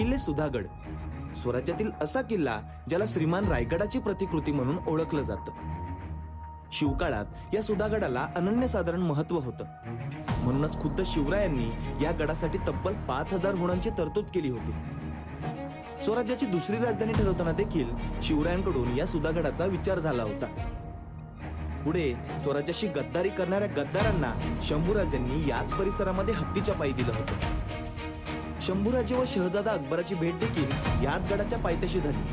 किल्ले सुधागड. स्वराज्यातील असा किल्ला ज्याला श्रीमान रायगडाची प्रतिकृती म्हणून ओळखलं जातं. शिवकाळात या सुधागडाला अनन्यसाधारण महत्त्व होतं. म्हणूनच खुद्द शिवरायांनी या गडासाठी तब्बल पाच हजार होणांची तरतूद केली होती. स्वराज्याची दुसरी राजधानी ठरवताना देखील शिवरायांकडून या सुधागडाचा विचार झाला होता. पुढे स्वराज्याशी गद्दारी करणाऱ्या गद्दारांना शंभूराजांनी याच परिसरामध्ये हत्तीच्या पायी दिलं होतं. शंभूराजे व शहजादा अकबराची भेट देखील याच गडाच्या पायथ्याशी झाली.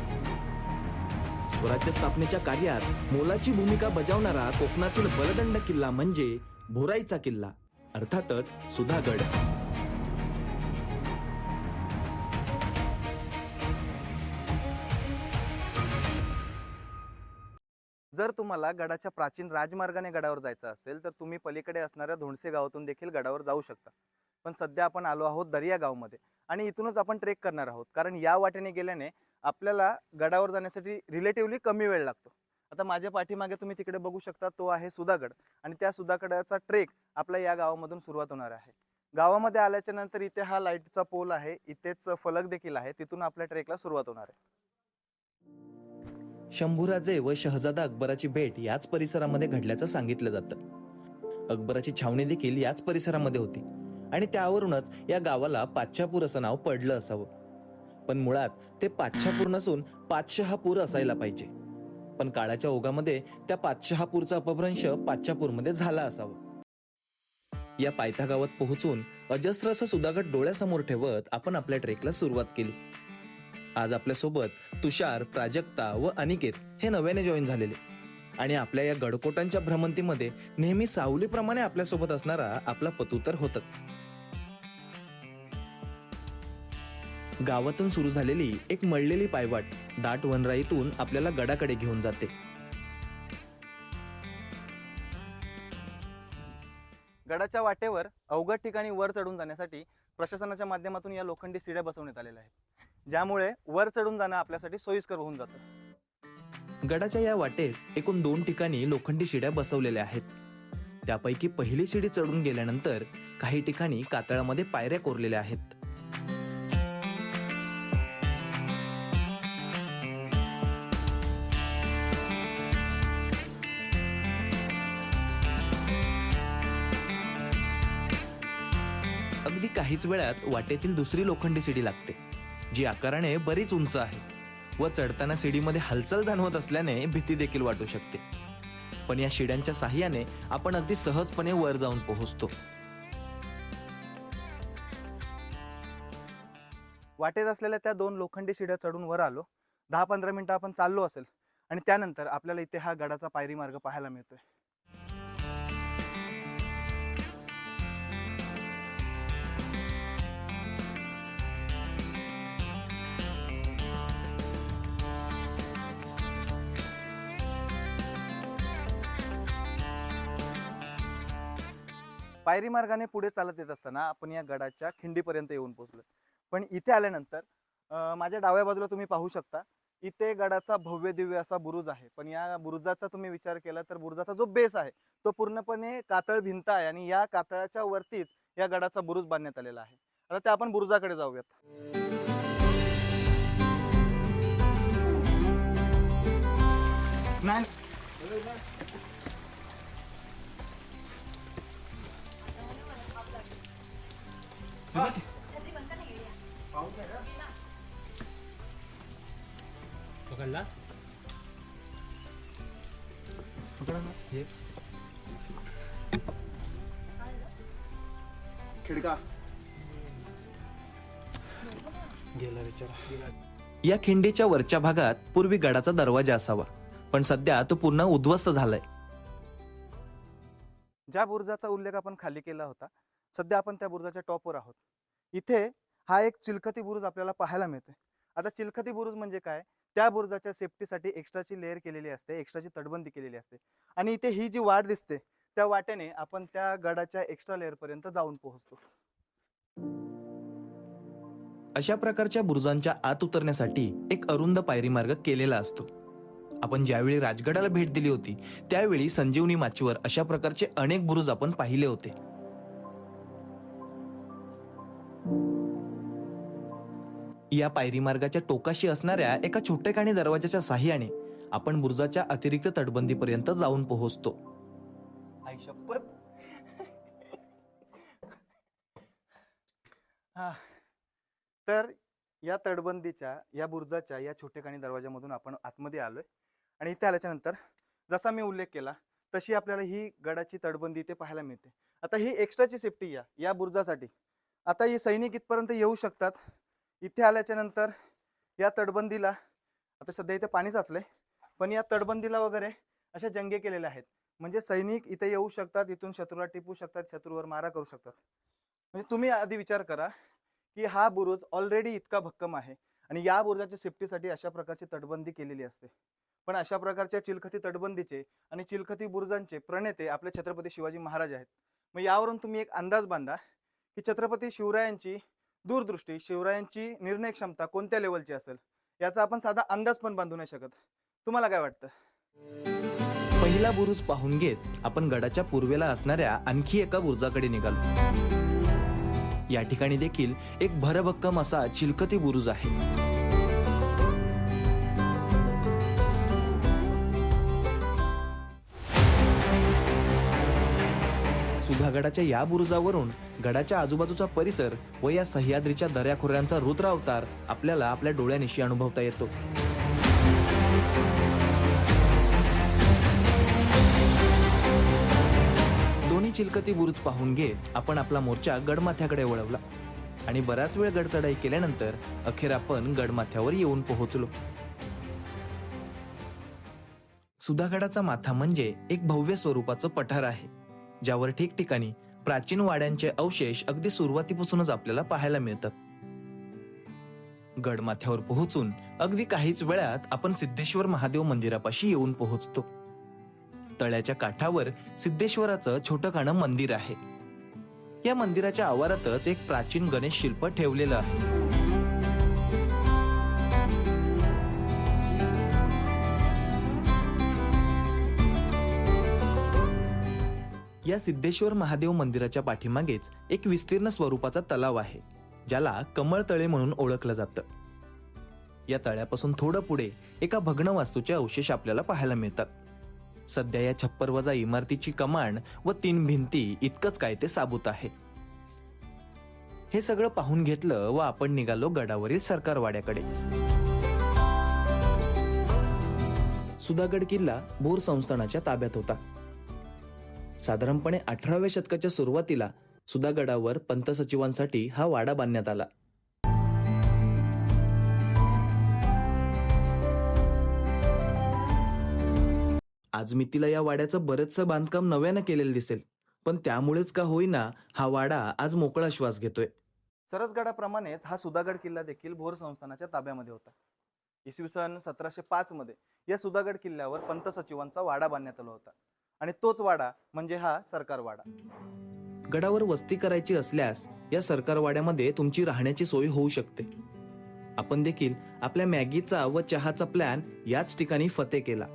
स्वराज्य स्थापनेच्या कार्यात मोलाची भूमिका बजावणारा कोकणातील बलदंड किल्ला म्हणजे भोराईचा किल्ला अर्थातच सुधागड. जर तुम्हाला गडाच्या प्राचीन राजमार्गाने गडावर जायचं असेल तर तुम्ही पलीकडे असणाऱ्या धोंडसे गावातून देखील गडावर जाऊ शकता. पण सध्या आपण आलो आहोत दर्यागावमध्ये आणि इथूनच आपण ट्रेक करणार आहोत. कारण या वाटेने गेल्याने आपल्याला गडावर जाण्यासाठी रिलेटिव्हली कमी वेळ लागतो. आता माझ्या पाठीमागे तुम्ही तिकडे बघू शकता तो आहे सुधागड आणि त्या सुधागडाचा ट्रेक आपल्या या गावामधून सुरुवात होणार आहे. गावामध्ये आल्याच्यानंतर इथे हा लाईटचा पोल आहे इथेच फलक देखील आहे तिथून आपल्या ट्रेकला सुरुवात होणार आहे. शंभूराजे व शहजादा अकबराची भेट याच परिसरामध्ये घडल्याचं सांगितलं जातं. अकबराची छावणी देखील याच परिसरामध्ये होती. आणि त्यावरूनच या गावाला पाच्छापूर असं नाव पडलं असावं. पण मुळात ते पाच्छापूर नसून पाचशहापूर असायला पाहिजे. पण काळाच्या ओघामध्ये त्या पाचशहापूरचा अपभ्रंश पाच्छापूरमध्ये झाला असावा. या पायथा गावात पोहोचून अजस्त्र असं सुधागट डोळ्यासमोर ठेवत आपण आपल्या ट्रेकला सुरुवात केली. आज आपल्यासोबत तुषार प्राजक्ता व अनिकेत हे नव्याने जॉईन झालेले. आणि आपल्या या गडकोटांच्या भ्रमंतीमध्ये नेहमी सावलीप्रमाणे आपल्यासोबत असणारा आपला पतू तर होतच. गावातून सुरू झालेली एक मळलेली पायवाट दाट वनराईतून आपल्याला गडाकडे घेऊन जाते. गडाच्या वाटेवर अवघड ठिकाणी वर चढून जाण्यासाठी प्रशासनाच्या माध्यमातून या लोखंडी सिड्या बसवण्यात आलेल्या आहेत. ज्यामुळे वर चढून जाणं आपल्यासाठी सोयीस्कर होऊन जातं. गडाच्या या वाटेत एकूण दोन ठिकाणी लोखंडी शिड्या बसवलेल्या आहेत. त्यापैकी पहिली शिडी चढून गेल्यानंतर काही ठिकाणी कातळामध्ये पायऱ्या कोरलेल्या आहेत. अगदी काहीच वेळात वाटेतील दुसरी लोखंडी शिडी लागते जी आकाराने बरीच उंच आहे. व चढताना शिडीमध्ये हालचाल जाणवत असल्याने भीती देखील वाटू शकते. पण या शिड्यांच्या साह्याने आपण अगदी सहजपणे वर जाऊन पोहोचतो. वाटेत असलेल्या त्या दोन लोखंडी शिड्या चढून वर आलो. दहा पंधरा मिनिटं आपण चाललो असेल आणि त्यानंतर आपल्याला इथे हा गडाचा पायरी मार्ग पाहायला मिळतोय. पायरी मार्गाने पुढे चालत येत असताना आपण या गडाच्या खिंडीपर्यंत येऊन पोहोचलो पण इथे आल्यानंतर माझ्या डाव्या बाजूला तुम्ही पाहू शकता इथे गडाचा भव्य दिव्य असा बुरुज आहे. पण या बुरुजाचा तुम्ही विचार केला तर बुरुजाचा जो बेस आहे तो पूर्णपणे कातळ भिंत आहे आणि या कातळाच्या वरतीच या गडाचा बुरुज बांधण्यात आलेला आहे. आता त्या आपण बुरुजाकडे जाऊयात. नाही. पकडला? खिडका. गेला विचार या खिंडीच्या वरच्या भागात पूर्वी गडाचा दरवाजा असावा पण सध्या तो पूर्ण उद्ध्वस्त झालाय. ज्या बुरुजाचा उल्लेख आपण खाली केला होता सध्या आपण त्या बुरुजाच्या टॉपवर आहोत. इथे हा एक चिलखती बुरुज आपल्याला पाहायला मिळतोय. आता चिलखती बुरुज म्हणजे काय? त्या बुरुजाच्या सेफ्टीसाठी एक्स्ट्राची लेअर केलेली असते एक्स्ट्राची तटबंदी केलेली असते. आणि इथे ही जी वाट दिसते त्या वाटेने आपण त्या गडाच्या एक्स्ट्रा लेअर पर्यंत जाऊन पोहोचतो. अशा प्रकारच्या बुरुजांच्या आत उतरण्यासाठी एक अरुंद पायरी मार्ग केलेला असतो. आपण ज्यावेळी राजगडाला भेट दिली होती त्यावेळी संजीवनी माचीवर अशा प्रकारचे अनेक बुरुज आपण पाहिले होते. या पायरी मार्गाच्या टोकाशी असणाऱ्या एका छोटेखानी दरवाजाच्या साह्याने आपण बुरजाच्या अतिरिक्त तटबंदीपर्यंत जाऊन पोहोचतो. आई हा. तर या तटबंदीच्या या बुर्जाच्या या छोटेखानी दरवाजामधून आपण आतमध्ये आलोय. आणि इथे आल्याच्यानंतर जसा मी उल्लेख केला तशी आपल्याला ही गडाची तटबंदी इथे पाहायला मिळते. आता ही एक्स्ट्राची सेफ्टी या या बुर्जासाठी. आता हे सैनिक इथपर्यंत येऊ शकतात. इथे आल्याच्यानंतर या तटबंदीला आता सध्या इथे पाणी साचलंय पण या तटबंदीला वगैरे अशा जंगे केलेल्या आहेत. म्हणजे सैनिक इथे येऊ शकतात इथून शत्रूला टिपू शकतात शत्रूवर मारा करू शकतात. म्हणजे तुम्ही आधी विचार करा की हा बुरुज ऑलरेडी इतका भक्कम आहे आणि या बुरुजाच्या सेफ्टीसाठी अशा प्रकारची तटबंदी केलेली असते. पण अशा प्रकारच्या चिलखती तटबंदीचे आणि चिलखती बुरुजांचे प्रणेते आपले छत्रपती शिवाजी महाराज आहेत. मग यावरून तुम्ही एक अंदाज बांधा की छत्रपती शिवरायांची दूरदृष्टी शिवरायांची निर्णय क्षमता कोणत्या लेवलची असेल? याचा आपण साधा अंदाज पण बांधू नाही शकत. तुम्हाला काय वाटतं? पहिला बुरुज पाहून घेत आपण गडाच्या पूर्वेला असणाऱ्या आणखी एका बुरुजाकडे निघालो. या ठिकाणी देखील एक भरभक्कम असा चिलकती बुरुज आहे. सुधागडाच्या या बुरुजावरून गडाच्या आजूबाजूचा परिसर व या सह्याद्रीच्या दर्याखोऱ्यांचा रुद्र अवतार आपल्याला आपल्या डोळ्यानिशी अनुभवता येतो. दोन्ही चिलकती बुरुज पाहून घेत आपण आपला मोर्चा गडमाथ्याकडे वळवला. आणि बराच वेळ गडचढाई केल्यानंतर अखेर आपण गडमाथ्यावर येऊन पोहोचलो. सुधागडाचा माथा म्हणजे एक भव्य स्वरूपाचं पठार आहे. ज्यावर ठिकठिकाणी प्राचीन वाड्यांचे अवशेष अगदी सुरुवातीपासूनच आपल्याला पाहायला मिळतात. गडमाथ्यावर पोहोचून अगदी काहीच वेळात आपण सिद्धेश्वर महादेव मंदिरापाशी येऊन पोहोचतो. तळ्याच्या काठावर सिद्धेश्वराचं छोटं मंदिर आहे. या मंदिराच्या आवारातच एक प्राचीन गणेश शिल्प ठेवलेलं आहे. या सिद्धेश्वर महादेव मंदिराच्या पाठीमागेच एक विस्तीर्ण स्वरूपाचा तलाव आहे ज्याला कमळ तळे म्हणून ओळखलं जातं. या तळ्यापासून थोडं पुढे एका भग्न वास्तूचे अवशेष आपल्याला पाहायला मिळतात. सध्या या छप्पर वजा इमारतीची कमान व तीन भिंती इतकंच काय ते साबूत आहे. हे सगळं पाहून घेतलं व आपण निघालो गडावरील सरकारवाड्याकडे. सुधागड किल्ला भोर संस्थानाच्या ताब्यात होता. साधारणपणे अठराव्या शतकाच्या सुरुवातीला सुधागडावर पंत सचिवांसाठी हा वाडा बांधण्यात आला. आज मी तिला या वाड्याचं बरेचसं बांधकाम नव्यानं केलेलं दिसेल पण त्यामुळेच का होईना हा वाडा आज मोकळा श्वास घेतोय. सरसगडाप्रमाणेच हा सुधागड किल्ला देखील भोर संस्थानाच्या ताब्यामध्ये होता. इसवी सन सतराशे पाच मध्ये या सुधागड किल्ल्यावर पंत सचिवांचा वाडा बांधण्यात आला होता. आणि तोच वाडा म्हणजे हा सरकार वाडा. गडावर वस्ती करायची असल्यास या सरकारवाड्यामध्ये तुमची राहण्याची सोय होऊ शकते. आपण देखील आपल्या मॅगीचा व चहाचा प्लॅन याच ठिकाणी फते केला.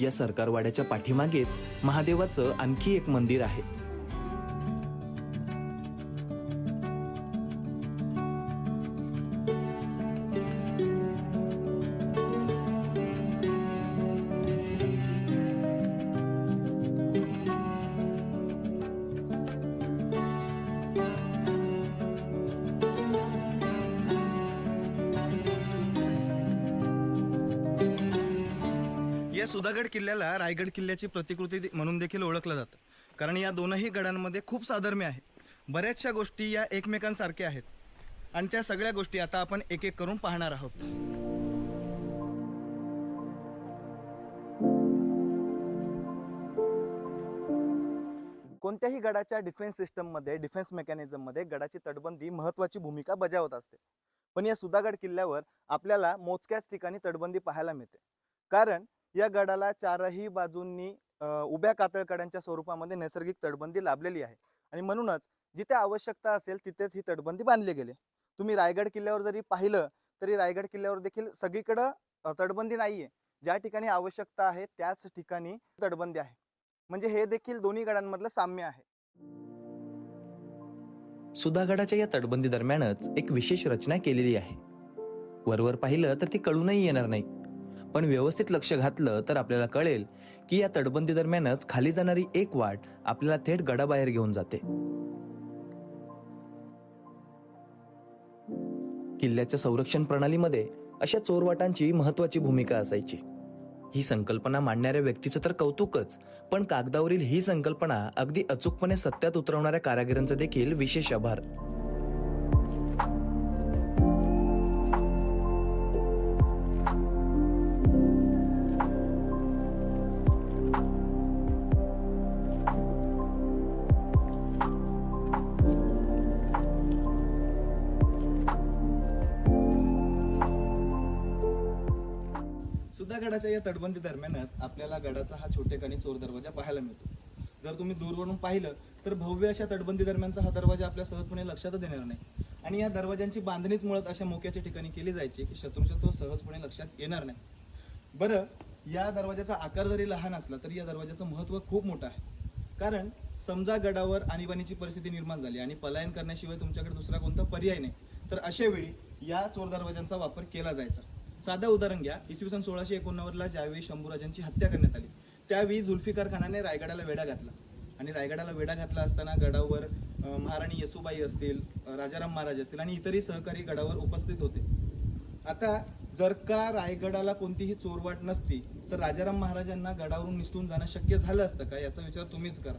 या सरकारवाड्याच्या पाठीमागेच महादेवाचं आणखी एक मंदिर आहे. या सुधागड किल्ल्याला रायगड किल्ल्याची प्रतिकृती दे- म्हणून देखील ओळखलं जातं. कारण या दोनही गडांमध्ये खूप साधर्म्य आहे. बऱ्याचशा गोष्टी या एकमेकांसारख्या आहेत. आणि त्या सगळ्या गोष्टी आता आपण एक एक करून पाहणार आहोत. कोणत्याही गडाच्या डिफेन्स सिस्टममध्ये डिफेन्स मेकॅनिझममध्ये गडाची तटबंदी महत्त्वाची भूमिका बजावत असते. पण या सुधागड किल्ल्यावर आपल्याला मोजक्याच ठिकाणी तटबंदी पाहायला मिळते. कारण या गडाला चारही बाजूंनी उभ्या कातळकड्यांच्या स्वरूपामध्ये नैसर्गिक तटबंदी लाभलेली आहे. आणि म्हणूनच जिथे आवश्यकता असेल तिथेच ही तटबंदी बांधली गेली. तुम्ही रायगड किल्ल्यावर जरी पाहिलं तरी रायगड किल्ल्यावर देखील सगळीकडं तटबंदी नाहीये. ज्या ठिकाणी आवश्यकता आहे त्याच ठिकाणी तटबंदी आहे. म्हणजे हे देखील दोन्ही गडांमधलं साम्य आहे. सुधागडाच्या या तटबंदी दरम्यानच एक विशेष रचना केलेली आहे. वरवर पाहिलं तर ती कळूनही येणार नाही. पण व्यवस्थित लक्ष घातलं तर आपल्याला कळेल की या तटबंदी दरम्यानच खाली जाणारी एक वाट आपल्याला थेट गडाबाहेर घेऊन जाते. किल्ल्याच्या संरक्षण प्रणालीमध्ये अशा चोरवाटांची महत्वाची भूमिका असायची. ही संकल्पना मांडणाऱ्या व्यक्तीचं तर कौतुकच पण कागदावरील ही संकल्पना अगदी अचूकपणे सत्यात उतरवणाऱ्या कारागिरांचे देखील विशेष आभार. तटबंदी दरम्यानच आपल्याला गडाचा हा छोटेखानी चोर दरवाजा पाहायला मिळतो. जर तुम्ही दूरवरून पाहिलं तर भव्य अशा तटबंदी दरम्यानचा हा दरवाजा आपल्या सहजपणे लक्षातच येणार नाही. आणि या दरवाजांची बांधणीच मुळात अशा मोक्याच्या ठिकाणी केली जायची की शत्रूच्या तो सहजपणे लक्षात येणार नाही. बरं या दरवाजाचा आकार जरी लहान असला तरी या दरवाजाचं महत्त्व खूप मोठं आहे. कारण समजा गडावर आणीबाणीची परिस्थिती निर्माण झाली आणि पलायन करण्याशिवाय तुमच्याकडे दुसरा कोणता पर्याय नाही तर अशा वेळी या चोर दरवाजांचा वापर केला जायचा. साधं उदाहरण घ्या. इसवी सन सोळाशे एकोणनव्वदला ज्यावेळी शंभूराजांची हत्या करण्यात आली त्यावेळी झुल्फिकार खानाने रायगडाला वेढा घातला. आणि रायगडाला वेढा घातला असताना गडावर महाराणी येसुबाई असतील राजाराम महाराज असतील आणि इतरही सहकारी गडावर उपस्थित होते. आता जर का रायगडाला कोणतीही चोरवाट नसती तर राजाराम महाराजांना गडावरून निसटून जाणं शक्य झालं असतं का? याचा विचार तुम्हीच करा.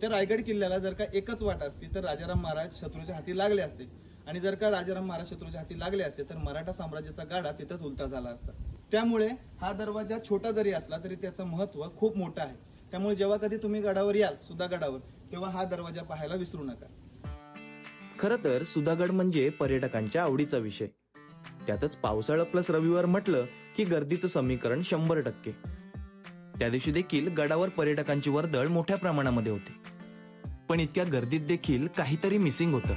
त्या रायगड किल्ल्याला जर का एकच वाट असती तर राजाराम महाराज शत्रूच्या हाती लागले असते. आणि जर का राजाराम महाराज शत्रूच्या हाती लागले असते तर मराठा साम्राज्याचा गाडा तिथंच उलटा झाला असता. त्यामुळे हा दरवाजा छोटा जरी असला तरी त्याचं महत्त्व खूप मोठं आहे. त्यामुळे जेव्हा कधी तुम्ही गडावर याल सुधागडावर तेव्हा हा दरवाजा पाहायला विसरू नका. खरं तर सुधागड म्हणजे पर्यटकांच्या आवडीचा विषय. त्यातच पावसाळा प्लस रविवार म्हटलं की गर्दीचं समीकरण शंभर टक्के. त्या दिवशी देखील गडावर पर्यटकांची वर्दळ मोठ्या प्रमाणामध्ये होती. पण इतक्या गर्दीत देखील काहीतरी मिसिंग होतं.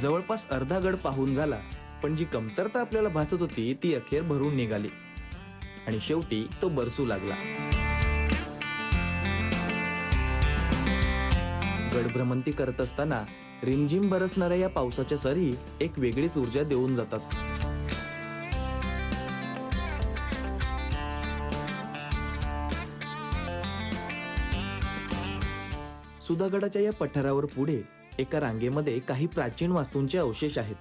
जवळपास अर्धा गड पाहून झाला पण जी कमतरता आपल्याला भासत होती ती अखेर भरून निघाली. आणि शेवटी तो बरसू लागला. गडभ्रमंती करत असताना रिमझिम बरसणाऱ्या या पावसाच्या सरी एक वेगळीच ऊर्जा देऊन जातात. सुधागडाच्या या पठारावर पुढे एका रांगेमध्ये काही प्राचीन वास्तूंचे अवशेष आहेत.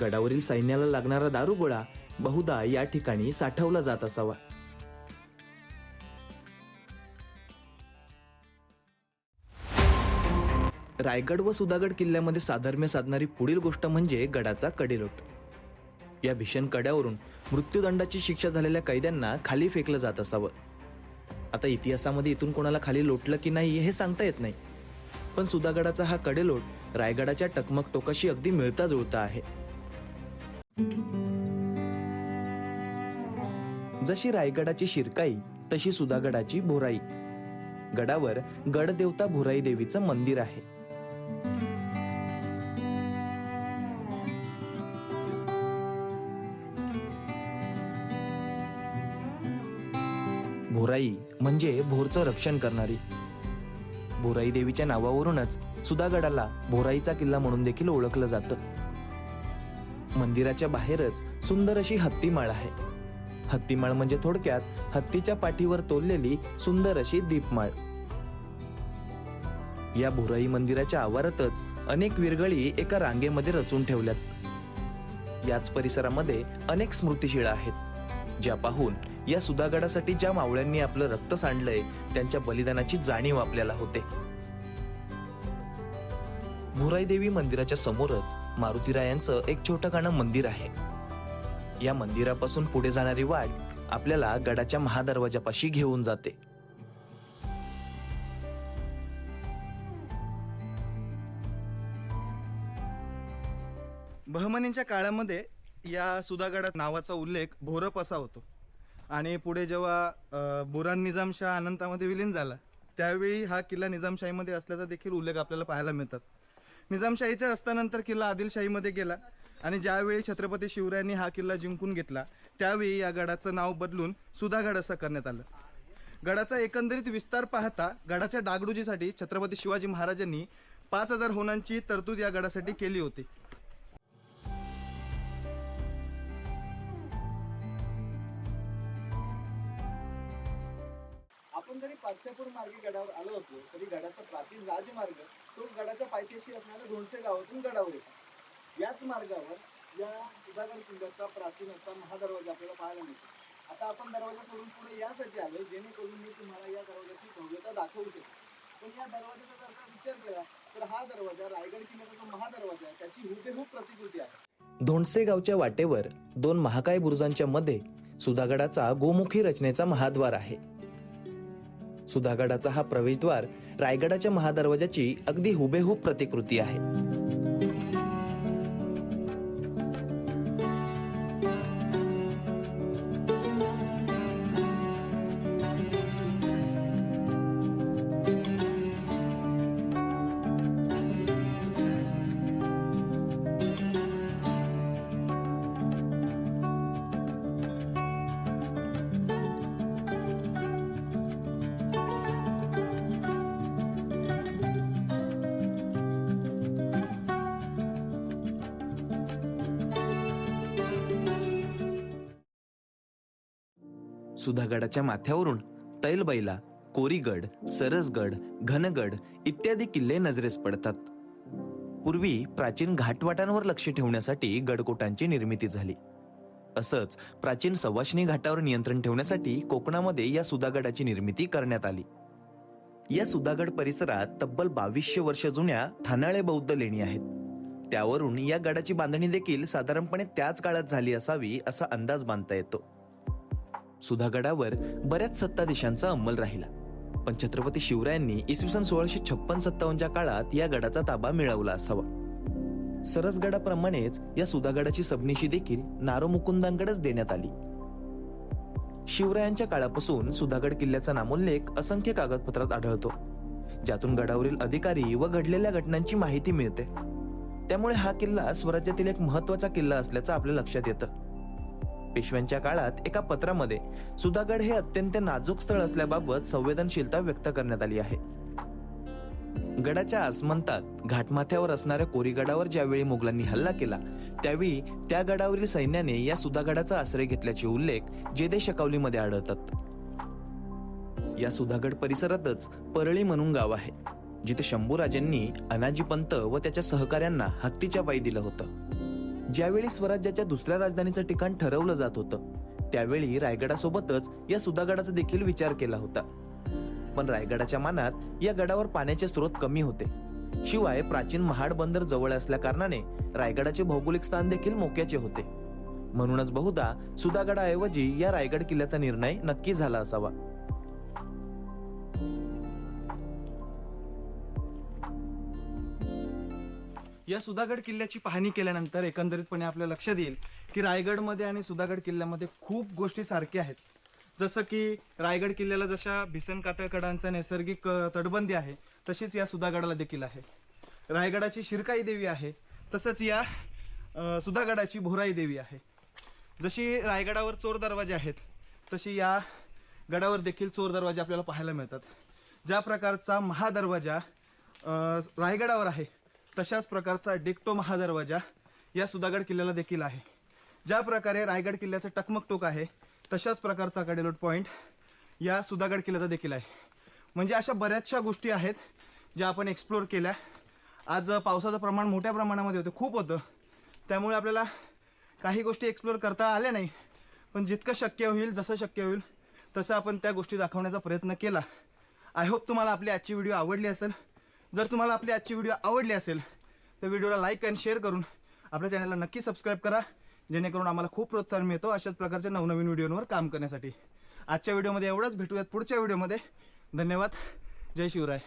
गडावरील सैन्याला लागणारा दारुगोळा बहुधा या ठिकाणी साठवला जात असावा. रायगड व सुधागड किल्ल्यामध्ये साधर्म्य साधणारी पुढील गोष्ट म्हणजे गडाचा कडेलोट. या भीषण कड्यावरून मृत्यूदंडाची शिक्षा झालेल्या कैद्यांना खाली फेकलं जात असावं. आता इतिहासामध्ये इथून कोणाला खाली लोटलं की नाही हे सांगता येत नाही. पण सुधागडाचा हा कडेलोट रायगडाच्या टकमक टोकाशी अगदी मिळता जुळता आहे. जशी रायगडाची शिरकाई तशी सुधागडाची भोराई. गडावर गडदेवता भुराई देवीचं मंदिर आहे. भोराई म्हणजे भोरचं रक्षण करणारी. भोराई देवीच्या नावावरूनच सुधागडाला भोराईचा किल्ला म्हणून देखील ओळखलं जातं. मंदिराच्या बाहेरच सुंदर अशी हत्तीमाळ आहे. हत्तीमाळ म्हणजे थोडक्यात हत्तीच्या पाठीवर तोललेली सुंदर अशी दीपमाळ. या भुराई मंदिराच्या आवारातच अनेक विरगळी एका रांगेमध्ये रचून ठेवल्यात. याच परिसरामध्ये अनेक स्मृतिशिळा आहेत ज्या पाहून या सुधागडासाठी ज्या मावळ्यांनी आपलं रक्त सांडलंय त्यांच्या बलिदानाची जाणीव आपल्याला होते. भुराई देवी मंदिराच्या समोरच मारुतीरायांचं एक छोटं मंदिर आहे. या मंदिरापासून पुढे जाणारी वाट आपल्याला गडाच्या महादरवाजापाशी घेऊन जाते. बहमनींच्या काळामध्ये या सुधागडात नावाचा उल्लेख भोरप असा होतो. आणि पुढे जेव्हा बुरान निजामशाह अनंतामध्ये विलीन झाला त्यावेळी हा किल्ला निजामशाहीमध्ये असल्याचा देखील उल्लेख आपल्याला पाहायला मिळतात. निजामशाहीच्या असतानंतर किल्ला आदिलशाहीमध्ये गेला आणि ज्यावेळी छत्रपती शिवरायांनी हा किल्ला जिंकून घेतला त्यावेळी या गडाचं नाव बदलून सुधागड असं करण्यात आलं. गडाचा एकंदरीत विस्तार पाहता गडाच्या डागडुजीसाठी छत्रपती शिवाजी महाराजांनी पाच हजार होणांची तरतूद या गडासाठी केली होती. आपण जरी पाचशेपूर मार्गे गडावर आलो असलो तरी गडाचा प्राचीन राजमार्ग तो गडाच्या पायथ्याशी असणाऱ्या दोनशे गावातून गडावर येतो. याच मार्गावर या सुधागड किल्ल्याचा प्राचीन असा महादरवाजा आपल्याला पाहायला मिळतो. आता आपण दरवाजा सोडून पुढे यासाठी आलो जेणेकरून मी तुम्हाला या दरवाजाची भव्यता दाखवू शकतो पण या दरवाजाचा जर का विचार केला तर हा दरवाजा रायगड किल्ल्याचा जो महादरवाजा आहे त्याची हुबेहूब प्रतिकृती आहे. धोंडसे गावच्या वाटेवर दोन महाकाय बुरुजांच्या मध्ये सुधागडाचा गोमुखी रचनेचा महाद्वार आहे. सुधागडाचा हा प्रवेशद्वार रायगडाच्या महादरवाजाची अगदी हुबेहूब प्रतिकृती आहे. सुधागडाच्या माथ्यावरून तैलबैला कोरीगड सरसगड घनगड इत्यादी किल्ले नजरेस पडतात. पूर्वी प्राचीन घाटवाटांवर लक्ष ठेवण्यासाठी गडकोटांची निर्मिती झाली. असंच प्राचीन सवाष्णी घाटावर नियंत्रण ठेवण्यासाठी कोकणामध्ये या सुधागडाची निर्मिती करण्यात आली. या सुधागड परिसरात तब्बल बावीसशे वर्ष जुन्या ठाणाळे बौद्ध लेणी आहेत. त्यावरून या गडाची बांधणी देखील साधारणपणे त्याच काळात झाली असावी असा अंदाज बांधता येतो. सुधागडावर बऱ्याच सत्ताधीशांचा अंमल राहिला. पण छत्रपती शिवरायांनी इसवी सन सोळाशे छप्पन सत्तावन्नच्या काळात या गडाचा ताबा मिळवला असावा. सरसगडाप्रमाणेच या सुधागडाची सबनिशी देखील नारो मुकुंदांकडेच देण्यात आली. शिवरायांच्या काळापासून सुधागड किल्ल्याचा नामोल्लेख असंख्य कागदपत्रात आढळतो. ज्यातून गडावरील अधिकारी व घडलेल्या घटनांची माहिती मिळते. त्यामुळे हा किल्ला स्वराज्यातील एक महत्त्वाचा किल्ला असल्याचं आपल्या लक्षात येतं. पेशव्यांच्या काळात एका पत्रामध्ये सुधागड हे अत्यंत नाजूक स्थळ असल्याबाबत संवेदनशीलता व्यक्त करण्यात आली आहे. गडाच्या आसमंतात घाटमाथ्यावर असणाऱ्या कोरीगडावर ज्यावेळी मुघलांनी हल्ला केला त्यावेळी त्या गडावरील सैन्याने या सुधागडाचा आश्रय घेतल्याचे उल्लेख जेदे शकावलीमध्ये आढळतात. या सुधागड परिसरातच परळी म्हणून गाव आहे जिथे शंभूराजांनी अनाजीपंत व त्याच्या सहकाऱ्यांना हत्तीच्या पायी दिलं होतं. ज्यावेळी स्वराज्याच्या दुसऱ्या राजधानीचं ठिकाण ठरवलं जात होतं त्यावेळी रायगडासोबतच या सुधागडाचा देखील विचार केला होता. पण रायगडाच्या मानात या गडावर पाण्याचे स्रोत कमी होते. शिवाय प्राचीन महाड बंदर जवळ असल्या कारणाने रायगडाचे भौगोलिक स्थान देखील मोक्याचे होते. म्हणूनच बहुधा सुधागडाऐवजी या रायगड किल्ल्याचा निर्णय नक्की झाला असावा. या सुधागड किल्ल्याची पाहणी केल्यानंतर एकंदरीतपणे आपल्या लक्षात येईल की रायगडमध्ये आणि सुधागड किल्ल्यामध्ये खूप गोष्टी सारख्या आहेत. जसं की रायगड किल्ल्याला जशा भिसन कातळकडांचा नैसर्गिक तटबंदी आहे तशीच या सुधागडाला देखील आहे. रायगडाची शिरकाई देवी आहे तसंच या सुधागडाची भोराई देवी आहे. जशी रायगडावर चोर दरवाजे आहेत तशी या गडावर देखील चोर दरवाजे आपल्याला पाहायला मिळतात. ज्या प्रकारचा महादरवाजा रायगडावर आहे तशाच प्रकारचा डिक्टो महादरवाजा या सुधागड किल्ल्याला देखील आहे. ज्या प्रकारे रायगड किल्ल्याचं टकमक टोक आहे तशाच प्रकारचा कडेलोट पॉईंट या सुधागड किल्ल्याचा देखील आहे. म्हणजे अशा बऱ्याचशा गोष्टी आहेत ज्या आपण एक्सप्लोर केल्या. आज पावसाचं प्रमाण मोठ्या प्रमाणामध्ये होतं खूप होतं. त्यामुळे आपल्याला काही गोष्टी एक्सप्लोर करता आल्या नाही. पण जितकं शक्य होईल जसं शक्य होईल तसं आपण त्या गोष्टी दाखवण्याचा प्रयत्न केला. आय होप तुम्हाला आपली आजची व्हिडिओ आवडली असेल. जर तुम्हाला आपली आजची व्हिडिओ आवडली असेल तर व्हिडिओला लाईक अँड शेअर करून आपल्या चॅनलला नक्की सबस्क्राईब करा जेणेकरून आम्हाला खूप प्रोत्साहन मिळतो अशाच प्रकारच्या नवनवीन व्हिडिओंवर काम करण्यासाठी. आजच्या व्हिडिओमध्ये एवढंच. भेटूयात पुढच्या व्हिडिओमध्ये धन्यवाद. जय शिवराय.